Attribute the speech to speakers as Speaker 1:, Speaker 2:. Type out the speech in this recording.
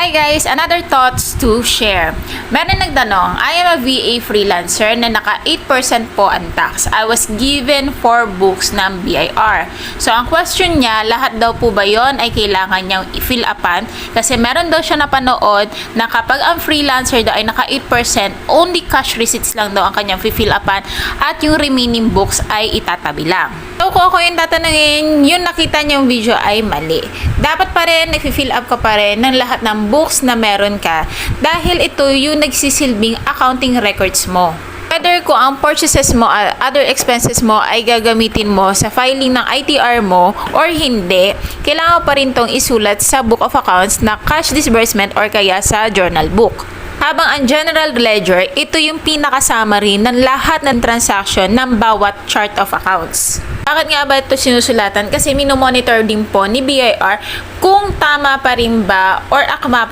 Speaker 1: Hi guys, another thoughts to share. Meron nagtanong, I am a VA freelancer na naka 8% po ang tax. I was given 4 books ng BIR. So ang question niya, lahat daw po ba yon ay kailangan niyang i-fill upan? Kasi meron daw siya napanood na kapag ang freelancer daw ay naka 8%, only cash receipts lang daw ang kanyang fill upan at yung remaining books ay itatabi lang. So kung ako yung tatanungin, yung nakita niyong video ay mali. Dapat pa rin, nag-fill up ka pa rin ng lahat ng books na meron ka dahil ito yung nagsisilbing accounting records mo. Whether kung ang purchases mo, uh, other expenses mo ay gagamitin mo sa filing ng ITR mo or hindi, kailangan pa rin tong isulat sa book of accounts na cash disbursement or kaya sa journal book. Habang ang general ledger, ito yung pinakasummary ng lahat ng transaction ng bawat chart of accounts. Bakit nga ba ito sinusulatan? Kasi minomonitor din po ni BIR kung tama pa rin ba or akma